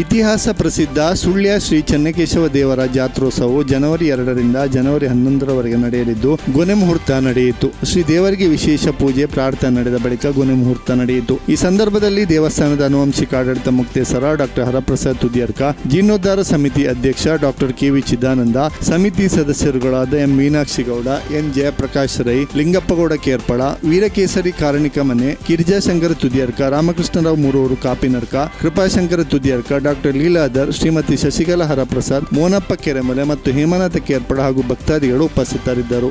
ಇತಿಹಾಸ ಪ್ರಸಿದ್ಧ ಸುಳ್ಯ ಶ್ರೀ ಚೆನ್ನಕೇಶವ ದೇವರ ಜಾತ್ರೋತ್ಸವವು ಜನವರಿ ಎರಡರಿಂದ ಜನವರಿ ಹನ್ನೊಂದರವರೆಗೆ ನಡೆಯಲಿದ್ದು, ಗೊನೆ ಮುಹೂರ್ತ ನಡೆಯಿತು. ಶ್ರೀ ದೇವರಿಗೆ ವಿಶೇಷ ಪೂಜೆ, ಪ್ರಾರ್ಥನೆ ನಡೆದ ಬಳಿಕ ಗೊನೆ ಮುಹೂರ್ತ ನಡೆಯಿತು. ಈ ಸಂದರ್ಭದಲ್ಲಿ ದೇವಸ್ಥಾನದ ಅನುವಂಶಿಕ ಆಡಳಿತ ಮುಕ್ತೇಸರ ಡಾಕ್ಟರ್ ಹರಪ್ರಸಾದ್ ತುದಿಯರ್ಕ, ಜೀರ್ಣೋದ್ಧಾರ ಸಮಿತಿ ಅಧ್ಯಕ್ಷ ಡಾಕ್ಟರ್ ಕೆವಿ ಚಿದಾನಂದ, ಸಮಿತಿ ಸದಸ್ಯರುಗಳಾದ ಎಂ. ಮೀನಾಕ್ಷಿ ಗೌಡ ಎನ್. ಜಯಪ್ರಕಾಶ್ ರೈ, ಲಿಂಗಪ್ಪಗೌಡ ಕೇರ್ಪಳ, ವೀರಕೇಸರಿ ಕಾರಣಿಕ ಮನೆ ಕಿರ್ಜಾಶಂಕರ ತುದಿಯರ್ಕ, ರಾಮಕೃಷ್ಣರಾವ್ ಮೂರೂರು, ಕಾಪಿನರ್ಕ, ಕೃಪಾಶಂಕರ ತುದಿಯರ್ಕ ಡಾಕ್ಟರ್ ಲೀಲಾಧರ್ ಶ್ರೀಮತಿ ಶಶಿಕಲಾ ಹರಪ್ರಸಾದ್ ಮೋನಪ್ಪ ಕೆರೆಮಲೆ ಮತ್ತು ಹೇಮನಾಥ ಕೇರ್ಪಡ ಹಾಗೂ ಭಕ್ತಾದಿಗಳು ಉಪಸ್ಥಿತರಿದ್ದರು.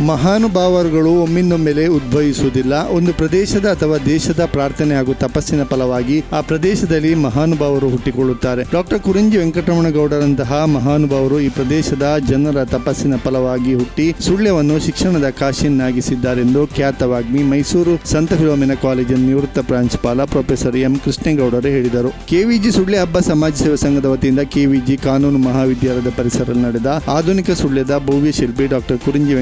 ಮಹಾನುಭಾವರುಗಳು ಒಮ್ಮಿಂದೊಮ್ಮೆಲೆ ಉದ್ಭವಿಸುವುದಿಲ್ಲ. ಒಂದು ಪ್ರದೇಶದ ಅಥವಾ ದೇಶದ ಪ್ರಾರ್ಥನೆ ಹಾಗೂ ತಪಸ್ಸಿನ ಫಲವಾಗಿ ಆ ಪ್ರದೇಶದಲ್ಲಿ ಮಹಾನುಭಾವರು ಹುಟ್ಟಿಕೊಳ್ಳುತ್ತಾರೆ. ಡಾಕ್ಟರ್ ಕುರಿಂಜಿ ವೆಂಕಟರಮಣಗೌಡರಂತಹ ಮಹಾನುಭಾವರು ಈ ಪ್ರದೇಶದ ಜನರ ತಪಸ್ಸಿನ ಫಲವಾಗಿ ಹುಟ್ಟಿ ಸುಳ್ಯವನ್ನು ಶಿಕ್ಷಣದ ಕಾಶಿಯನ್ನಾಗಿಸಿದ್ದಾರೆಂದು ಖ್ಯಾತವಾಗ್ಮಿ ಮೈಸೂರು ಸಂತ ಫಿಲೋಮಿನ ಕಾಲೇಜಿನ ನಿವೃತ್ತ ಪ್ರಾಂಶುಪಾಲ ಪ್ರೊಫೆಸರ್ ಎಂ. ಕೃಷ್ಣೇಗೌಡರು ಹೇಳಿದರು. ಕೆವಿಜಿ ಸುಳ್ಯ ಹಬ್ಬ ಸಮಾಜ ಸೇವಾ ಸಂಘದ ವತಿಯಿಂದ ಕೆವಿಜಿ ಕಾನೂನು ಮಹಾವಿದ್ಯಾಲಯದ ಪರಿಸರದಲ್ಲಿ ನಡೆದ ಆಧುನಿಕ ಸುಳ್ಯದ ಭವ್ಯ ಶಿಲ್ಪಿ ಡಾಕ್ಟರ್ ಕುರಿಂಜಿ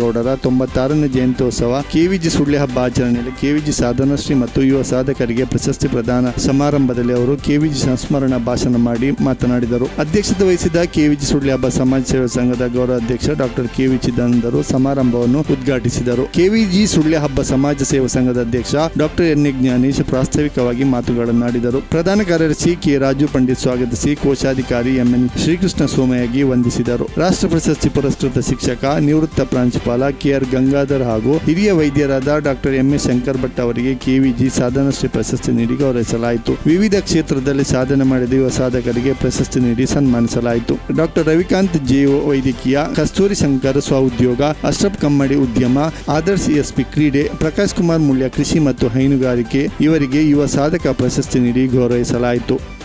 ವೆಂಕಟರಮಣಗೌಡರ ತೊಂಬತ್ತಾರನೇ ಜಯಂತ್ಯೋತ್ಸವ ಕೆವಿಜಿ ಸುಳ್ಳಿ ಹಬ್ಬ ಆಚರಣೆಯಲ್ಲಿ ಕೆವಿಜಿ ಸಾಧನಶ್ರೀ ಮತ್ತು ಯುವ ಸಾಧಕರಿಗೆ ಪ್ರಶಸ್ತಿ ಪ್ರದಾನ ಸಮಾರಂಭದಲ್ಲಿ ಅವರು ಕೆವಿಜಿ ಸಂಸ್ಮರಣ ಭಾಷಣ ಮಾಡಿ ಮಾತನಾಡಿದರು. ಅಧ್ಯಕ್ಷತೆ ವಹಿಸಿದ ಕೆವಿಜಿ ಸುಳ್ಳಿ ಹಬ್ಬ ಸಮಾಜ ಸೇವಾ ಸಂಘದ ಗೌರವ ಅಧ್ಯಕ್ಷ ಡಾಕ್ಟರ್ ಕೆವಿ ಚಿದಾನಂದರು ಸಮಾರಂಭವನ್ನು ಉದ್ಘಾಟಿಸಿದರು. ಕೆವಿಜಿ ಸುಳ್ಳಿ ಹಬ್ಬ ಸಮಾಜ ಸೇವಾ ಸಂಘದ ಅಧ್ಯಕ್ಷ ಡಾಕ್ಟರ್ ಎನ್ ಎ ಜ್ಞಾನೇಶ್ ಪ್ರಾಸ್ತಾವಿಕವಾಗಿ ಮಾತುಗಳನ್ನಾಡಿದರು. ಪ್ರಧಾನ ಕಾರ್ಯದರ್ಶಿ ಕೆ. ರಾಜು ಪಂಡಿತ್ ಸ್ವಾಗತಿಸಿ ಕೋಶಾಧಿಕಾರಿ ಎಂಎನ್ ಶ್ರೀಕೃಷ್ಣ ಸೋಮಯಾಗಿ ವಂದಿಸಿದರು. ರಾಷ್ಟ್ರ ಪ್ರಶಸ್ತಿ ಪುರಸ್ಕೃತ ಶಿಕ್ಷಕ ನಿವೃತ್ತ ಪ್ರಾಂಶುಪಾಲ ಕೆಆರ್ ಗಂಗಾಧರ್ ಹಾಗೂ ಹಿರಿಯ ವೈದ್ಯರಾದ doctor M S Shankar Bhat ಅವರಿಗೆ ಕೆವಿಜಿ ಸಾಧನಶ್ರೀ ಪ್ರಶಸ್ತಿ ನೀಡಿ ಗೌರವಿಸಲಾಯಿತು. ವಿವಿಧ ಕ್ಷೇತ್ರದಲ್ಲಿ ಸಾಧನೆ ಮಾಡಿದ ಯುವ ಸಾಧಕರಿಗೆ ಪ್ರಶಸ್ತಿ ನೀಡಿ ಸನ್ಮಾನಿಸಲಾಯಿತು. ಡಾಕ್ಟರ್ ರವಿಕಾಂತ್ ಜಿ ವೈದ್ಯಕೀಯ, ಕಸ್ತೂರಿ ಶಂಕರ್ ಸ್ವಉದ್ಯೋಗ, ಅಶ್ರಫ್ ಕಮ್ಮಡಿ ಉದ್ಯಮ, ಆದರ್ಶ್ ಎಸ್ಪಿ ಕ್ರೀಡೆ, ಪ್ರಕಾಶ್ ಕುಮಾರ್ ಮುಳ್ಯ ಕೃಷಿ ಮತ್ತು ಹೈನುಗಾರಿಕೆ ಇವರಿಗೆ ಯುವ ಸಾಧಕ ಪ್ರಶಸ್ತಿ ನೀಡಿ ಗೌರವಿಸಲಾಯಿತು.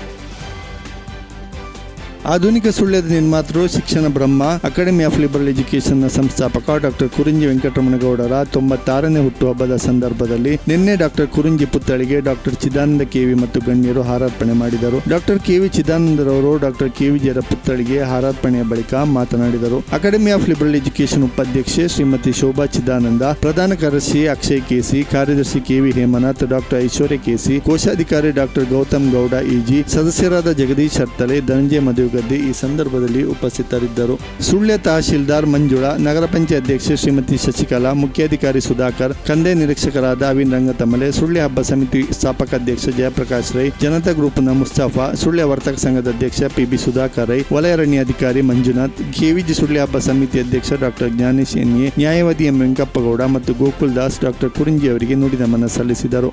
ಆಧುನಿಕ ಸುಳ್ಯದ ನಿರ್ಮಾತೃ, ಶಿಕ್ಷಣ ಬ್ರಹ್ಮ ಅಕಾಡೆಮಿ ಆಫ್ ಲಿಬರಲ್ನ ಸಂಸ್ಥಾಪಕ ಡಾಕ್ಟರ್ ಕುರುಂಜಿ ವೆಂಕಟರಮಣಗೌಡರ ತೊಂಬತ್ತಾರನೇ ಹುಟ್ಟುಹಬ್ಬದ ಸಂದರ್ಭದಲ್ಲಿ ನಿನ್ನೆ ಡಾಕ್ಟರ್ ಕುರುಂಜಿ ಪುತ್ಥಳಿಗೆ ಡಾಕ್ಟರ್ ಚಿದಾನಂದ ಕೆವಿ ಮತ್ತು ಗಣ್ಯರು ಹಾರಾರ್ಪಣೆ ಮಾಡಿದರು. ಡಾಕ್ಟರ್ ಕೆವಿ ಚಿದಾನಂದರವರು ಡಾಕ್ಟರ್ ಕೆವಿಜಿಯರ ಪುತ್ಥಳಿಗೆ ಹಾರಾರ್ಪಣೆಯ ಬಳಿಕ ಮಾತನಾಡಿದರು. ಅಕಾಡೆಮಿ ಆಫ್ ಲಿಬರಲ್ ಎಜುಕೇಶನ್ ಉಪಾಧ್ಯಕ್ಷೆ ಶ್ರೀಮತಿ ಶೋಭಾ ಚಿದಾನಂದ, ಪ್ರಧಾನ ಕಾರ್ಯದರ್ಶಿ ಅಕ್ಷಯ್ ಕೆಸಿ ಕಾರ್ಯದರ್ಶಿ KV Hemanath, doctor Aishwarya KC ಕೋಶಾಧಿಕಾರಿ ಡಾಕ್ಟರ್ ಗೌತಮ್ ಗೌಡ ಇಜಿ ಸದಸ್ಯರಾದ ಜಗದೀಶ್ ಹರ್ತಲೆ, ಧನಂಜಯ ಮದುಗದ್ದೆ ಈ ಸಂದರ್ಭದಲ್ಲಿ ಉಪಸ್ಥಿತರಿದ್ದರು. ಸುಳ್ಯ ತಹಶೀಲ್ದಾರ್ ಮಂಜುಳಾ, ನಗರ ಪಂಚಾಯತ್ ಅಧ್ಯಕ್ಷೆ ಶ್ರೀಮತಿ ಶಶಿಕಲಾ, ಮುಖ್ಯಾಧಿಕಾರಿ ಸುಧಾಕರ್, ಕಂದೆ ನಿರೀಕ್ಷಕರಾದ ಅವಿನ್ ರಂಗತಮಲೆ ಸುಳ್ಯ ಹಬ್ಬ ಸಮಿತಿ ಸ್ಥಾಪಕ ಅಧ್ಯಕ್ಷ ಜಯಪ್ರಕಾಶ್ ರೈ, ಜನತಾ ಗ್ರೂಪ್ನ ಮುಸ್ತಫಾ, ಸುಳ್ಯ ವರ್ತಕ ಸಂಘದ ಅಧ್ಯಕ್ಷ ಪಿಬಿ ಸುಧಾಕರ್ ರೈ, ವಲಯರಣ್ಯ ಅಧಿಕಾರಿ ಮಂಜುನಾಥ್, ಕೆವಿಜಿ ಸುಳ್ಯ ಹಬ್ಬ ಸಮಿತಿ ಅಧ್ಯಕ್ಷ ಡಾಕ್ಟರ್ ಜ್ಞಾನೇಶ್ ಎನ್ಎ ನ್ಯಾಯವಾದಿ ಎಂ ವೆಂಕಪ್ಪಗೌಡ ಮತ್ತು ಗೋಕುಲ್ ದಾಸ್ ಡಾಕ್ಟರ್ ಕುರಿಂಜಿ ಅವರಿಗೆ ನುಡಿನಮನ ಸಲ್ಲಿಸಿದರು.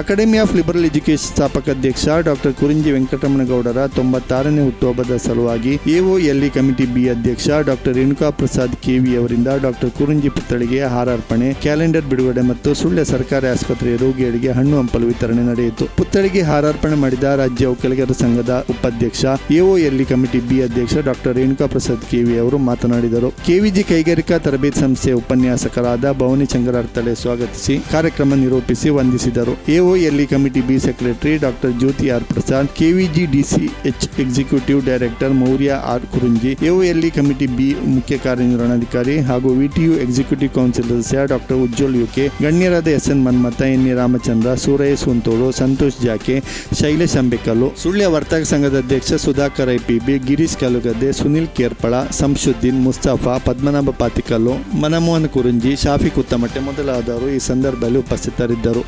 ಅಕಾಡೆಮಿ ಆಫ್ ಲಿಬರಲ್ ಎಜುಕೇಶನ್ ಸ್ಥಾಪಕ ಅಧ್ಯಕ್ಷ ಡಾಕ್ಟರ್ ಕುರಿಂಜಿ ವೆಂಕಟರಮಣಗೌಡರ ತೊಂಬತ್ತಾರನೇ ಹುಟ್ಟುಹಬ್ಬದ ಸಲುವಾಗಿ ಎಒಎಲ್ಇ ಕಮಿಟಿ ಬಿ ಅಧ್ಯಕ್ಷ doctor Renuka Prasad K V ಅವರಿಂದ ಡಾಕ್ಟರ್ ಕುರುಂಜಿ ಪುತ್ಥಳಿಗೆ ಹಾರಾರ್ಪಣೆ, ಕ್ಯಾಲೆಂಡರ್ ಬಿಡುಗಡೆ ಮತ್ತು ಸುಳ್ಯ ಸರ್ಕಾರಿ ಆಸ್ಪತ್ರೆಯ ರೋಗಿಗಳಿಗೆ ಹಣ್ಣು ಹಂಪಲು ವಿತರಣೆ ನಡೆಯಿತು. ಪುತ್ಥಳಿಗೆ ಹಾರಾರ್ಪಣೆ ಮಾಡಿದ ರಾಜ್ಯ ಒಕ್ಕಲಿಗರ ಸಂಘದ ಉಪಾಧ್ಯಕ್ಷ ಎಒಎಲ್ಇ ಕಮಿಟಿ ಬಿ ಅಧ್ಯಕ್ಷ ಡಾಕ್ಟರ್ ರೇಣುಕಾ ಪ್ರಸಾದ್ ಕೆವಿ ಅವರು ಮಾತನಾಡಿದರು. ಕೆವಿಜಿ ಕೈಗಾರಿಕಾ ತರಬೇತಿ ಸಂಸ್ಥೆಯ ಉಪನ್ಯಾಸಕರಾದ ಭವನಿ ಚಂಗರಾರ್ತಲೆ ಸ್ವಾಗತಿಸಿ ಕಾರ್ಯಕ್ರಮ ನಿರೂಪಿಸಿ ವಂದಿಸಿದರು. AOLE committee B secretary doctor Jyothi R Prasad, KVG DCH executive director Maurya R Kurunji, AOLE committee B ಮುಖ್ಯ ಕಾರ್ಯನಿರ್ವಹಣಾಧಿಕಾರಿ ಹಾಗೂ ವಿಟಿಯು ಎಕ್ಸಿಕ್ಯೂಟಿವ್ ಕೌನ್ಸಿಲ್ ಸದಸ್ಯ doctor Ujwal UK, ಗಣ್ಯರಾದ S N Manmatha, N A Ramachandra, Surayya Suntholu, Santhosh Jake, Shailesh Ambekallu, Sullia ವರ್ತಕ ಸಂಘದ ಅಧ್ಯಕ್ಷ ಸುಧಾಕರ್ ಐಪಿಬಿ, ಗಿರೀಶ್ ಕಲುಗದ್ದೆ, ಸುನಿಲ್ ಕೇರ್ಪಳ, ಸಂಶುದ್ದೀನ್, ಮುಸ್ತಫಾ, ಪದ್ಮನಾಭ ಪಾತಿಕಲ್ಲು, ಮನಮೋಹನ್ ಕುರುಂಜಿ, ಶಾಫಿಕ್ ಉತ್ತಮಟ್ಟೆ ಮೊದಲಾದವರು ಈ ಸಂದರ್ಭದಲ್ಲಿ ಉಪಸ್ಥಿತರಿದ್ದರು.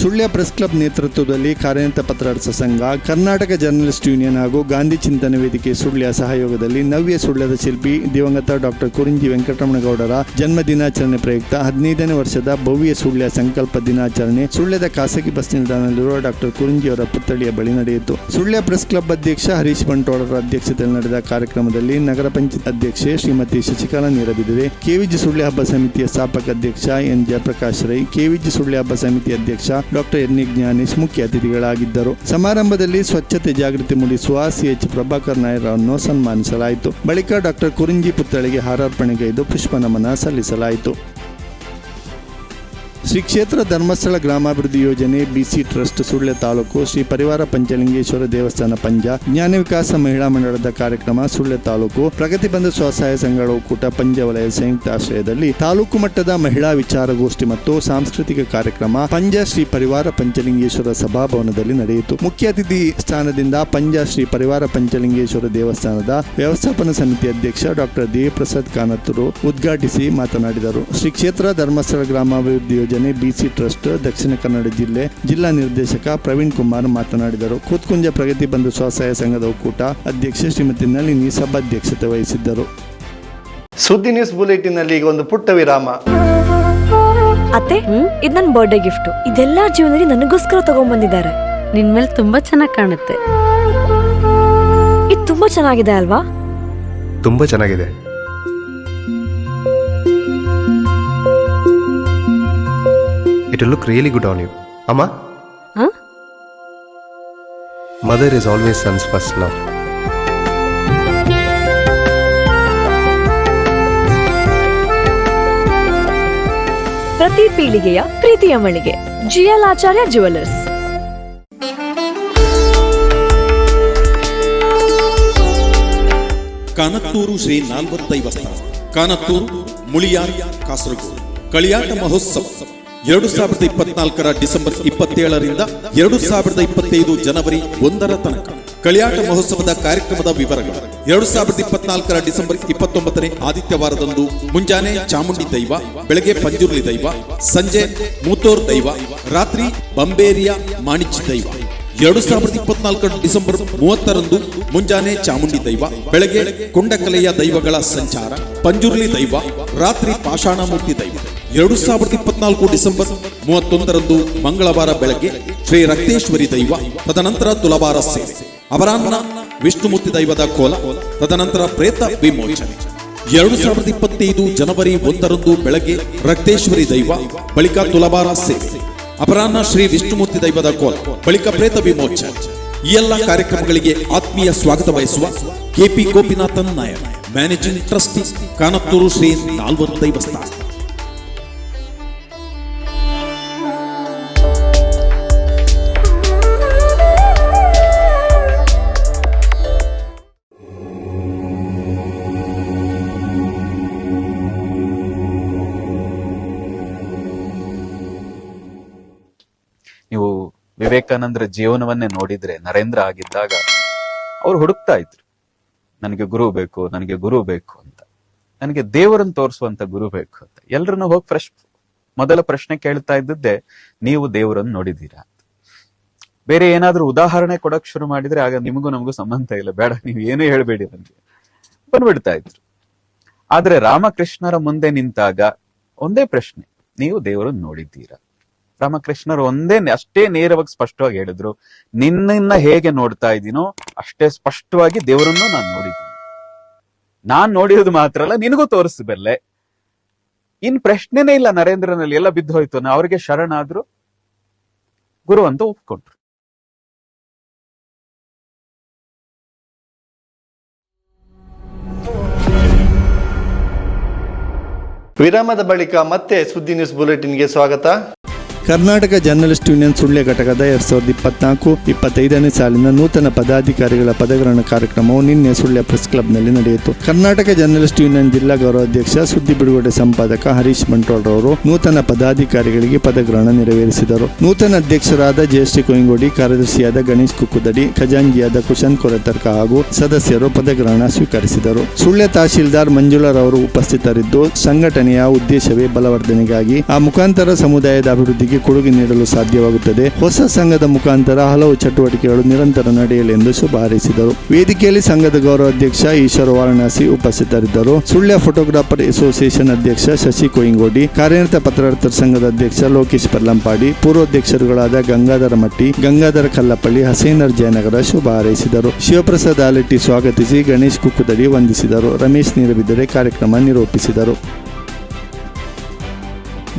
ಸುಳ್ಯ ಪ್ರೆಸ್ ಕ್ಲಬ್ ನೇತೃತ್ವದಲ್ಲಿ ಕಾರ್ಯನಿರತ ಪತ್ರಕರ್ತ ಸಂಘ, ಕರ್ನಾಟಕ ಜರ್ನಲಿಸ್ಟ್ ಯೂನಿಯನ್ ಹಾಗೂ ಗಾಂಧಿ ಚಿಂತನೆ ವೇದಿಕೆ ಸುಳ್ಯ ಸಹಯೋಗದಲ್ಲಿ ನವ್ಯ ಸುಳ್ಯದ ಶಿಲ್ಪಿ ದಿವಂಗತ ಡಾಕ್ಟರ್ ಕುರಿಂಜಿ ವೆಂಕಟರಮಣಗೌಡರ ಜನ್ಮ ದಿನಾಚರಣೆ ಪ್ರಯುಕ್ತ ಹದಿನೈದನೇ ವರ್ಷದ ಭವ್ಯ ಸುಳ್ಯ ಸಂಕಲ್ಪ ದಿನಾಚರಣೆ ಸುಳ್ಯದ ಖಾಸಗಿ ಬಸ್ ನಿಲ್ದಾಣದಲ್ಲಿರುವ ಡಾಕ್ಟರ್ ಕುರಿಂಜಿಯವರ ಪುತ್ಥಳಿಯ ಬಳಿ ನಡೆಯಿತು. ಸುಳ್ಯ ಪ್ರೆಸ್ ಕ್ಲಬ್ ಅಧ್ಯಕ್ಷ ಹರೀಶ್ ಬಂಟೋಳರ ಅಧ್ಯಕ್ಷತೆಯಲ್ಲಿ ನಡೆದ ಕಾರ್ಯಕ್ರಮದಲ್ಲಿ ನಗರ ಪಂಚಾಯತ್ ಅಧ್ಯಕ್ಷೆ ಶ್ರೀಮತಿ ಶಶಿಕಲಾ ನೀರಬಿದ್ದರೆ ಕೆವಿಜಿ ಸುಳ್ಯ ಹಬ್ಬ ಸಮಿತಿಯ ಸ್ಥಾಪಕ ಅಧ್ಯಕ್ಷ ಎನ್. ಜಯಪ್ರಕಾಶ್ ರೈ, ಕೆವಿಜಿ ಸುಳ್ಯ ಹಬ್ಬ ಸಮಿತಿ ಅಧ್ಯಕ್ಷ ಡಾಕ್ಟರ್ ಎನ್ ಜ್ಞಾನೇಶ್ ಮುಖ್ಯ ಅತಿಥಿಗಳಾಗಿದ್ದರು. ಸಮಾರಂಭದಲ್ಲಿ ಸ್ವಚ್ಛತೆ ಜಾಗೃತಿ ಮೂಡಿಸುವ ಸಿಎಚ್ ಪ್ರಭಾಕರ್ ನಾಯರನ್ನು ಸನ್ಮಾನಿಸಲಾಯಿತು. ಬಳಿಕ ಡಾಕ್ಟರ್ ಕುರಿಂಜಿ ಪುತ್ಥಳಿಗೆ ಹಾರಾರ್ಪಣೆಗೈದು ಪುಷ್ಪ ನಮನ ಸಲ್ಲಿಸಲಾಯಿತು. ಶ್ರೀ ಕ್ಷೇತ್ರ ಧರ್ಮಸ್ಥಳ ಗ್ರಾಮಾಭಿವೃದ್ಧಿ ಯೋಜನೆ ಬಿಸಿ ಟ್ರಸ್ಟ್ ಸುಳ್ಯ ತಾಲೂಕು ಶ್ರೀ ಪರಿವಾರ ಪಂಚಲಿಂಗೇಶ್ವರ ದೇವಸ್ಥಾನ ಪಂಜ ಜ್ಞಾನ ವಿಕಾಸ ಮಹಿಳಾ ಮಂಡಳದ ಕಾರ್ಯಕ್ರಮ ಸುಳ್ಯ ತಾಲೂಕು ಪ್ರಗತಿಬಂಧ ಸ್ವಸಹಾಯ ಸಂಘಗಳ ಒಕ್ಕೂಟ ಪಂಜ ವಲಯ ಸಂಯುಕ್ತ ಆಶ್ರಯದಲ್ಲಿ ತಾಲೂಕು ಮಟ್ಟದ ಮಹಿಳಾ ವಿಚಾರಗೋಷ್ಠಿ ಮತ್ತು ಸಾಂಸ್ಕೃತಿಕ ಕಾರ್ಯಕ್ರಮ ಪಂಜ ಶ್ರೀ ಪರಿವಾರ ಪಂಚಲಿಂಗೇಶ್ವರ ಸಭಾಭವನದಲ್ಲಿ ನಡೆಯಿತು. ಮುಖ್ಯ ಅತಿಥಿ ಸ್ಥಾನದಿಂದ ಪಂಜ ಶ್ರೀ ಪರಿವಾರ ಪಂಚಲಿಂಗೇಶ್ವರ ದೇವಸ್ಥಾನದ ವ್ಯವಸ್ಥಾಪನಾ ಸಮಿತಿ ಅಧ್ಯಕ್ಷ ಡಾಕ್ಟರ್ ದೇವಪ್ರಸಾದ್ ಕಾನತ್ತೂರು ಉದ್ಘಾಟಿಸಿ ಮಾತನಾಡಿದರು. ಶ್ರೀ ಕ್ಷೇತ್ರ ಧರ್ಮಸ್ಥಳ ಗ್ರಾಮಾಭಿವೃದ್ಧಿ ಯೋಜನೆ ಬಿಸಿ ಟ್ರಸ್ಟ್ ದಕ್ಷಿಣ ಕನ್ನಡ ಜಿಲ್ಲೆ ಜಿಲ್ಲಾ ನಿರ್ದೇಶಕ ಪ್ರವೀಣ್ ಕುಮಾರ್ ಮಾತನಾಡಿದರು. ಕೂತ್ಕುಂಜ ಪ್ರಗತಿ ಬಂಧು ಸ್ವಸಹಾಯ ಸಂಘದ ಒಕ್ಕೂಟ ಅಧ್ಯಕ್ಷೆ ಶ್ರೀಮತಿ ನಳಿನಿ ಸಭಾಧ್ಯಕ್ಷತೆ ವಹಿಸಿದ್ದರು. ಸುದ್ದಿ ನ್ಯೂಸ್ ಬುಲೆಟಿನಲ್ಲಿ ಈಗ ಒಂದು ಪುಟ್ಟ ವಿರಾಮ. ಅತ್ತೆ ಇದು ನನ್ನ ಬರ್ಡೇ ಗಿಫ್ಟ್ ಇದೆಲ್ಲ ಜೀವನದಲ್ಲಿ ನನಗೋಸ್ಕರ ತಗೊಂಡ್ಬಂದಿದ್ದಾರೆ ನಿನ್ ಮೇಲೆ ತುಂಬಾ ಚೆನ್ನಾಗಿ ಕಾಣುತ್ತೆ. ಇದು ತುಂಬಾ ಚೆನ್ನಾಗಿದೆ ಅಲ್ವಾ? ತುಂಬಾ ಚೆನ್ನಾಗಿದೆ. It look really good on you ಅಮ್ಮ ಹ? Mother is always son's first love ಪ್ರತಿ ಪೀಳಿಗೆಯ ಪ್ರೀತಿಯ ಮಳಿಗೆ ಜಿಎಲ್ ಆಚಾರ್ಯ ಜುವೆಲ್ಲರ್ಸ್ ಕಾನತ್ತೂರು ಶ್ರೀ ನಾಲ್ವತ್ತೈವಸ್ತ ಕಾನತ್ತೂರು ಮುಳಿಯಾರ್ ಕಾಸರಗೋಡು ಕಳಿಯಾಟ ಮಹೋತ್ಸವ ಎರಡು ಸಾವಿರದ ಇಪ್ಪತ್ನಾಲ್ಕರ ಡಿಸೆಂಬರ್ ಇಪ್ಪತ್ತೇಳರಿಂದ ಎರಡು ಸಾವಿರದ ಇಪ್ಪತ್ತೈದು ಜನವರಿ ಒಂದರ ತನಕ ಕಳಿಯಾಟ ಮಹೋತ್ಸವದ ಕಾರ್ಯಕ್ರಮದ ವಿವರಗಳು. ಎರಡು ಸಾವಿರದ ಇಪ್ಪತ್ನಾಲ್ಕರ ಡಿಸೆಂಬರ್ ಇಪ್ಪತ್ತೊಂಬತ್ತನೇ ಆದಿತ್ಯವಾರದಂದು ಮುಂಜಾನೆ ಚಾಮುಂಡಿ ದೈವ, ಬೆಳಗ್ಗೆ ಪಂಜುರ್ಲಿ ದೈವ, ಸಂಜೆ ಮೂತೋರ್ ದೈವ, ರಾತ್ರಿ ಬಂಬೇರಿಯ ಮಾಣಿಚಿ ದೈವ. ಎರಡು ಸಾವಿರದ ಇಪ್ಪತ್ನಾಲ್ಕರ ಡಿಸೆಂಬರ್ ಮೂವತ್ತರಂದು ಮುಂಜಾನೆ ಚಾಮುಂಡಿ ದೈವ, ಬೆಳಗ್ಗೆ ಕೊಂಡಕಲೆಯ ದೈವಗಳ ಸಂಚಾರ, ಪಂಜುರ್ಲಿ ದೈವ, ರಾತ್ರಿ ಪಾಷಾಣಮೂರ್ತಿ ದೈವ. ಎರಡು ಸಾವಿರದ ಇಪ್ಪತ್ನಾಲ್ಕು ಡಿಸೆಂಬರ್ ಮೂವತ್ತೊಂದರಂದು ಮಂಗಳವಾರ ಬೆಳಗ್ಗೆ ಶ್ರೀ ರಕ್ತೇಶ್ವರಿ ದೈವ, ತದನಂತರ ತುಲಭಾರ ಸೇವೆ. ಅಪರಾಹ್ನ ವಿಷ್ಣುಮೂರ್ತಿ ದೈವದ ಕೋಲ, ತದನಂತರ ಪ್ರೇತ ವಿಮೋಚನೆ. ಎರಡು ಸಾವಿರದ ಇಪ್ಪತ್ತೈದು ಜನವರಿ ಒಂದರಂದು ಬೆಳಗ್ಗೆ ರಕ್ತೇಶ್ವರಿ ದೈವ, ಬಳಿಕ ತುಲಭಾರ ಸೇವೆ. ಅಪರಾಹ್ನ ಶ್ರೀ ವಿಷ್ಣುಮೂರ್ತಿ ದೈವದ ಕೋಲ, ಬಳಿಕ ಪ್ರೇತ ವಿಮೋಚನೆ. ಈ ಎಲ್ಲ ಕಾರ್ಯಕ್ರಮಗಳಿಗೆ ಆತ್ಮೀಯ ಸ್ವಾಗತ ಬಯಸುವ KP Gopinathan Nayak, managing trustee, Kanathur Shri ನಾಲ್ವರು ದೈವಸ್ಥಾನ. ನೀವು ವಿವೇಕಾನಂದರ ಜೀವನವನ್ನೇ ನೋಡಿದ್ರೆ ನರೇಂದ್ರ ಆಗಿದ್ದಾಗ ಅವ್ರು ಹುಡುಕ್ತಾ ಇದ್ರು. ನನಗೆ ಗುರು ಬೇಕು, ನನಗೆ ಗುರು ಬೇಕು ಅಂತ. ನನಗೆ ದೇವರನ್ನು ತೋರಿಸುವಂತ ಗುರು ಬೇಕು ಅಂತ. ಎಲ್ರನ್ನು ಹೋಗಿ ಫ್ರೆಶ್ ಮೊದಲ ಪ್ರಶ್ನೆ ಕೇಳ್ತಾ ಇದ್ದದ್ದೇ, ನೀವು ದೇವರನ್ನು ನೋಡಿದ್ದೀರಾ ಬೇರೆ ಏನಾದ್ರೂ ಉದಾಹರಣೆ ಕೊಡಕ್ ಶುರು ಮಾಡಿದ್ರೆ ಆಗ ನಿಮಗೂ ನಮಗೂ ಸಂಬಂಧ ಇಲ್ಲ. ಬೇಡ, ನೀವು ಏನೂ ಹೇಳ್ಬೇಡಿ ನನಗೆ. ಬಂದ್ಬಿಡ್ತಾ ಇದ್ರು. ಆದ್ರೆ ರಾಮಕೃಷ್ಣರ ಮುಂದೆ ನಿಂತಾಗ ಒಂದೇ ಪ್ರಶ್ನೆ, ನೀವು ದೇವರನ್ನು ನೋಡಿದ್ದೀರಾ? ರಾಮಕೃಷ್ಣರು ಒಂದೇ ಅಷ್ಟೇ ನೇರವಾಗಿ ಸ್ಪಷ್ಟವಾಗಿ ಹೇಳಿದ್ರು, ನಿನ್ನನ್ನ ಹೇಗೆ ನೋಡ್ತಾ ಇದ್ದೀನೋ ಅಷ್ಟೇ ಸ್ಪಷ್ಟವಾಗಿ ದೇವರನ್ನು ನಾನು ನೋಡಿದ್ದೀನಿ. ನಾನ್ ನೋಡಿರೋದು ಮಾತ್ರ ಅಲ್ಲ, ನಿನಗೂ ತೋರಿಸಬಲ್ಲೆ ಇನ್ ಪ್ರಶ್ನೆನೇ ಇಲ್ಲ ನರೇಂದ್ರನಲ್ಲಿ, ಎಲ್ಲ ಬಿದ್ದು ಹೋಯ್ತು, ನಾ ಅವ್ರಿಗೆ ಶರಣಾದ್ರು, ಗುರು ಅಂತ ಒಪ್ಕೊಂಡ್ರು. ವಿರಾಮದ ಬಳಿಕ ಮತ್ತೆ ಸುದ್ದಿ ನ್ಯೂಸ್ ಬುಲೆಟಿನ್ಗೆ ಸ್ವಾಗತ. ಕರ್ನಾಟಕ ಜರ್ನಲಿಸ್ಟ್ ಯೂನಿಯನ್ ಸುಳ್ಯ ಘಟಕದ ಎರಡ್ ಸಾವಿರದ ಇಪ್ಪತ್ನಾಲ್ಕು ಇಪ್ಪತ್ತೈದನೇ ಸಾಲಿನ ನೂತನ ಪದಾಧಿಕಾರಿಗಳ ಪದಗ್ರಹಣ ಕಾರ್ಯಕ್ರಮವು ನಿನ್ನೆ ಸುಳ್ಯ ಪ್ರೆಸ್ ಕ್ಲಬ್ನಲ್ಲಿ ನಡೆಯಿತು. ಕರ್ನಾಟಕ ಜರ್ನಲಿಸ್ಟ್ ಯೂನಿಯನ್ ಜಿಲ್ಲಾ ಗೌರವಾಧ್ಯಕ್ಷ ಸುದ್ದಿ ಬಿಡುಗಡೆ ಸಂಪಾದಕ ಹರೀಶ್ ಮಂಟೋಳ್ ರವರು ನೂತನ ಪದಾಧಿಕಾರಿಗಳಿಗೆ ಪದಗ್ರಹಣ ನೆರವೇರಿಸಿದರು. ನೂತನ ಅಧ್ಯಕ್ಷರಾದ ಜಯಶ್ರೀ ಕೊಯಂಗೋಡಿ ಕಾರ್ಯದರ್ಶಿಯಾದ ಗಣೇಶ್ ಕುಕ್ಕುದಡಿ ಖಜಾಂಜಿಯಾದ ಕುಶನ್ ಕೊರತರ್ಕ ಹಾಗೂ ಸದಸ್ಯರು ಪದಗ್ರಹಣ ಸ್ವೀಕರಿಸಿದರು. ಸುಳ್ಯ ತಹಶೀಲ್ದಾರ್ ಮಂಜುಳರವರು ಉಪಸ್ಥಿತರಿದ್ದು, ಸಂಘಟನೆಯ ಉದ್ದೇಶವೇ ಬಲವರ್ಧನೆಗಾಗಿ ಆ ಮುಖಾಂತರ ಸಮುದಾಯದ ಅಭಿವೃದ್ಧಿಗೆ ಕೊಡುಗೆ ನೀಡಲು ಸಾಧ್ಯವಾಗುತ್ತದೆ. ಹೊಸ ಸಂಘದ ಮುಖಾಂತರ ಹಲವು ಚಟುವಟಿಕೆಗಳು ನಿರಂತರ ನಡೆಯಲೆಂದು ಶುಭ ಹಾರೈಸಿದರು. ವೇದಿಕೆಯಲ್ಲಿ ಸಂಘದ ಗೌರವಾಧ್ಯಕ್ಷ ಈಶ್ವರ ವಾರಣಾಸಿ ಉಪಸ್ಥಿತರಿದ್ದರು. ಸುಳ್ಯ ಫೋಟೋಗ್ರಾಫರ್ ಅಸೋಸಿಯೇಷನ್ ಅಧ್ಯಕ್ಷ ಶಶಿ ಕೊಯಿಂಗೋಡಿ, ಕಾರ್ಯನಿರತ ಪತ್ರಕರ್ತರ ಸಂಘದ ಅಧ್ಯಕ್ಷ ಲೋಕೇಶ್ ಪರ್ಲಂಪಾಡಿ ಪೂರ್ವಾಧ್ಯಕ್ಷರುಗಳಾದ ಗಂಗಾಧರ ಮಟ್ಟಿ, ಗಂಗಾಧರ ಕಲ್ಲಪಳ್ಳಿ, ಹಸೇನರ್ ಜಯನಗರ ಶುಭ ಹಾರೈಸಿದರು. ಶಿವಪ್ರಸಾದ್ ಆಲೆಟ್ಟಿ ಸ್ವಾಗತಿಸಿ ಗಣೇಶ್ ಕುಕ್ಕುದಡಿ ವಂದಿಸಿದರು. ರಮೇಶ್ ನೀರಬಿದ್ದರೆ ಕಾರ್ಯಕ್ರಮ ನಿರೂಪಿಸಿದರು.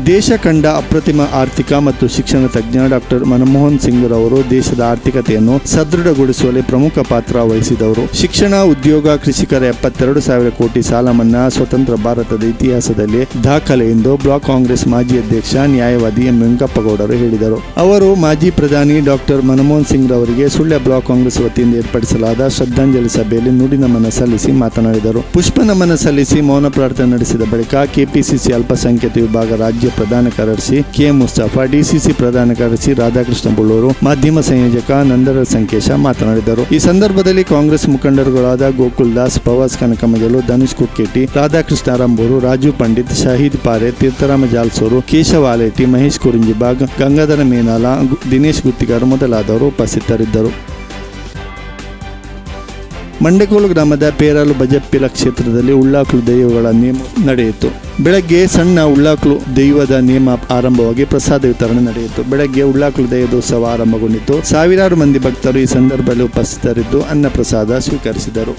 ದೇಶ ಕಂಡ ಅಪ್ರತಿಮ ಆರ್ಥಿಕ ಮತ್ತು ಶಿಕ್ಷಣ ತಜ್ಞ ಡಾಕ್ಟರ್ ಮನಮೋಹನ್ ಸಿಂಗ್ ರವರು ದೇಶದ ಆರ್ಥಿಕತೆಯನ್ನು ಸದೃಢಗೊಳಿಸುವಲ್ಲಿ ಪ್ರಮುಖ ಪಾತ್ರ ವಹಿಸಿದವರು. ಶಿಕ್ಷಣ, ಉದ್ಯೋಗ, ಕೃಷಿಕರ ಎಪ್ಪತ್ತೆರಡು ಸಾವಿರ ಕೋಟಿ ಸಾಲ ಮನ್ನಾ ಸ್ವತಂತ್ರ ಭಾರತದ ಇತಿಹಾಸದಲ್ಲಿ ದಾಖಲೆ ಎಂದು ಬ್ಲಾಕ್ ಕಾಂಗ್ರೆಸ್ ಮಾಜಿ ಅಧ್ಯಕ್ಷ, ನ್ಯಾಯವಾದಿ ಎಂ ವೆಂಕಪ್ಪಗೌಡರು ಹೇಳಿದರು. ಅವರು ಮಾಜಿ ಪ್ರಧಾನಿ ಡಾಕ್ಟರ್ ಮನಮೋಹನ್ ಸಿಂಗ್ ರವರಿಗೆ ಸುಳ್ಯ ಬ್ಲಾಕ್ ಕಾಂಗ್ರೆಸ್ ವತಿಯಿಂದ ಏರ್ಪಡಿಸಲಾದ ಶ್ರದ್ಧಾಂಜಲಿ ಸಭೆಯಲ್ಲಿ ನುಡಿ ನಮನ ಸಲ್ಲಿಸಿ ಮಾತನಾಡಿದರು. ಪುಷ್ಪ ನಮನ ಸಲ್ಲಿಸಿ ಮೌನ ಪ್ರಾರ್ಥನೆ ನಡೆಸಿದ ಬಳಿಕ ಕೆಪಿಸಿಸಿ ಅಲ್ಪಸಂಖ್ಯಾತ ವಿಭಾಗ ರಾಜ್ಯ ಪ್ರಧಾನ ಕಾರ್ಯದರ್ಶಿ ಕೆ ಮುಸ್ತಫಾ, ಡಿಸಿಸಿ ಪ್ರಧಾನ ಕಾರ್ಯದರ್ಶಿ ರಾಧಾಕೃಷ್ಣ ಬುಳ್ಳೂರು ಮಾಧ್ಯಮ ಸಂಯೋಜಕ ನಂದರ ಸಂಕೇಶ ಮಾತನಾಡಿದರು. ಈ ಸಂದರ್ಭದಲ್ಲಿ ಕಾಂಗ್ರೆಸ್ ಮುಖಂಡರುಗಳಾದ ಗೋಕುಲ್ ದಾಸ್ ಪ್ರವಾಸ್ ಕನಕಮಜಲು, ಧನುಷ್ ಕುಕ್ಕೇಟಿ ರಾಧಾಕೃಷ್ಣ ರಂಬೂರು, ರಾಜು ಪಂಡಿತ್, ಶಹೀದ್ ಪಾರೆ, ತೀರ್ಥರಾಮ ಜಾಲ್ಸೂರು, ಕೇಶವ ಆಲೇಟಿ, ಮಹೇಶ್ ಕುರಿಂಜಿಬಾಗ್, ಗಂಗಾಧರ ಮೇನಾಲ ದಿನೇಶ್ ಗುತ್ತಿಗಾರ್ ಮೊದಲಾದವರು ಉಪಸ್ಥಿತರಿದ್ದರು. ಮಂಡೆಕೋಲು ಗ್ರಾಮದ ಪೇರಾಲು ಬಜಪ್ಪಿಲ ಕ್ಷೇತ್ರದಲ್ಲಿ ಉಳ್ಳಾಕ್ಲು ದೈವಗಳ ನೇಮ ನಡೆಯಿತು. ಬೆಳಗ್ಗೆ ಸಣ್ಣ ಉಳ್ಳಾಕ್ಲು ದೈವದ ನೇಮ ಆರಂಭವಾಗಿ ಪ್ರಸಾದ ವಿತರಣೆ ನಡೆಯಿತು. ಬೆಳಗ್ಗೆ ಉಳ್ಳಾಕ್ಲು ದೈವದೋತ್ಸವ ಆರಂಭಗೊಂಡಿತು. ಸಾವಿರಾರು ಮಂದಿ ಭಕ್ತರು ಈ ಸಂದರ್ಭದಲ್ಲಿ ಉಪಸ್ಥಿತರಿದ್ದು ಅನ್ನ ಪ್ರಸಾದ ಸ್ವೀಕರಿಸಿದರು.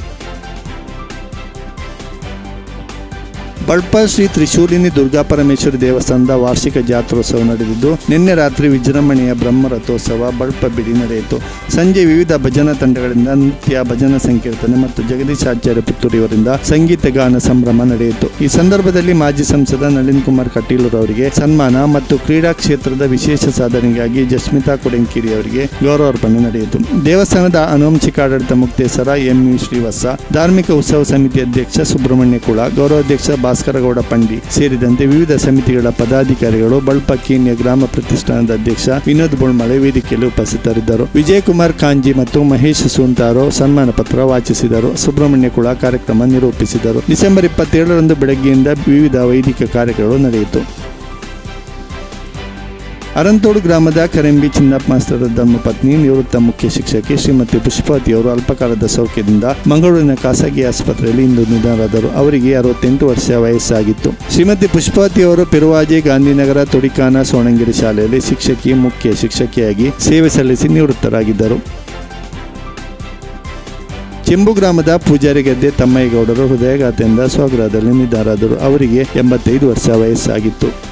ಬಳ್ಪ ಶ್ರೀ ತ್ರಿಶೂಲಿನಿ ದುರ್ಗಾ ಪರಮೇಶ್ವರಿ ದೇವಸ್ಥಾನದ ವಾರ್ಷಿಕ ಜಾತ್ರೋತ್ಸವ ನಡೆದಿದ್ದು, ನಿನ್ನೆ ರಾತ್ರಿ ವಿಜೃಂಭಣೆಯ ಬ್ರಹ್ಮರಥೋತ್ಸವ ಬಳ್ಪ ಬಿಡಿ ನಡೆಯಿತು. ಸಂಜೆ ವಿವಿಧ ಭಜನಾ ತಂಡಗಳಿಂದ ನೃತ್ಯ, ಭಜನಾ ಸಂಕೀರ್ತನೆ ಮತ್ತು ಜಗದೀಶಾಚಾರ್ಯ ಪುತ್ತೂರಿಯವರಿಂದ ಸಂಗೀತ ಗಾನ ಸಂಭ್ರಮ ನಡೆಯಿತು. ಈ ಸಂದರ್ಭದಲ್ಲಿ ಮಾಜಿ ಸಂಸದ ನಳಿನ್ ಕುಮಾರ್ ಕಟೀಲೂರ್ ಅವರಿಗೆ ಸನ್ಮಾನ ಮತ್ತು ಕ್ರೀಡಾ ಕ್ಷೇತ್ರದ ವಿಶೇಷ ಸಾಧನೆಗಾಗಿ ಜಸ್ಮಿತಾ ಕೊಡೆಂಕಿರಿ ಅವರಿಗೆ ಗೌರವಾರ್ಪಣೆ ನಡೆಯಿತು. ದೇವಸ್ಥಾನದ ಅನುವಂಶಿಕ ಆಡಳಿತ ಮುಕ್ತೇಸರ ಎಂ ಶ್ರೀವತ್ಸ, ಧಾರ್ಮಿಕ ಉತ್ಸವ ಸಮಿತಿ ಅಧ್ಯಕ್ಷ ಸುಬ್ರಹ್ಮಣ್ಯ ಕುಳ ಗೌರವಾಧ್ಯಕ್ಷ ಭಾಸ್ಕರಗೌಡ ಪಂಡಿ ಸೇರಿದಂತೆ ವಿವಿಧ ಸಮಿತಿಗಳ ಪದಾಧಿಕಾರಿಗಳು ಬಳ್ಪ ಕೇನ್ಯ ಗ್ರಾಮ ಪ್ರತಿಷ್ಠಾನದ ಅಧ್ಯಕ್ಷ ವಿನೋದ್ ಬೊಳ್ಮಳೆ ವೇದಿಕೆಯಲ್ಲಿ ಉಪಸ್ಥಿತರಿದ್ದರು. ವಿಜಯಕುಮಾರ್ ಕಾಂಜಿ ಮತ್ತು ಮಹೇಶ್ ಸುಂತಾರೋ ಸನ್ಮಾನ ಪತ್ರ ವಾಚಿಸಿದರು. ಸುಬ್ರಹ್ಮಣ್ಯ ಕುಳ ಕಾರ್ಯಕ್ರಮ ನಿರೂಪಿಸಿದರು. ಡಿಸೆಂಬರ್ ಇಪ್ಪತ್ತೇಳರಂದು ಬೆಳಗ್ಗೆಯಿಂದ ವಿವಿಧ ವೈದಿಕ ಕಾರ್ಯಗಳು ನಡೆಯಿತು. ಅರಂತೋಡು ಗ್ರಾಮದ ಕರೆಂಬಿ ಚಿನ್ನಪ್ಪ ಮಾಸ್ತರ ಧರ್ಮಪತ್ನಿ ನಿವೃತ್ತ ಮುಖ್ಯ ಶಿಕ್ಷಕಿ ಶ್ರೀಮತಿ ಪುಷ್ಪಾವತಿ ಅವರು ಅಲ್ಪಕಾಲದ ಸೌಖ್ಯದಿಂದ ಮಂಗಳೂರಿನ ಖಾಸಗಿ ಆಸ್ಪತ್ರೆಯಲ್ಲಿ ಇಂದು ನಿಧನರಾದರು. ಅವರಿಗೆ ಅರವತ್ತೆಂಟು ವರ್ಷ ವಯಸ್ಸಾಗಿತ್ತು. ಶ್ರೀಮತಿ ಪುಷ್ಪಾವತಿ ಅವರು ಪಿರುವಾಜಿ, ಗಾಂಧಿನಗರ, ತುಡಿಕಾನ, ಸೋಣಂಗಿರಿ ಶಾಲೆಯಲ್ಲಿ ಶಿಕ್ಷಕಿ, ಮುಖ್ಯ ಶಿಕ್ಷಕಿಯಾಗಿ ಸೇವೆ ಸಲ್ಲಿಸಿ ನಿವೃತ್ತರಾಗಿದ್ದರು. ಚೆಂಬು ಗ್ರಾಮದ ಪೂಜಾರಿ ಗದ್ದೆ ತಮ್ಮಯ್ಯಗೌಡರು ಹೃದಯಘಾತದಿಂದ ಸ್ವಗೃಹದಲ್ಲಿ ನಿಧನರಾದರು. ಅವರಿಗೆ ಎಂಬತ್ತೈದು ವರ್ಷ ವಯಸ್ಸಾಗಿತ್ತು.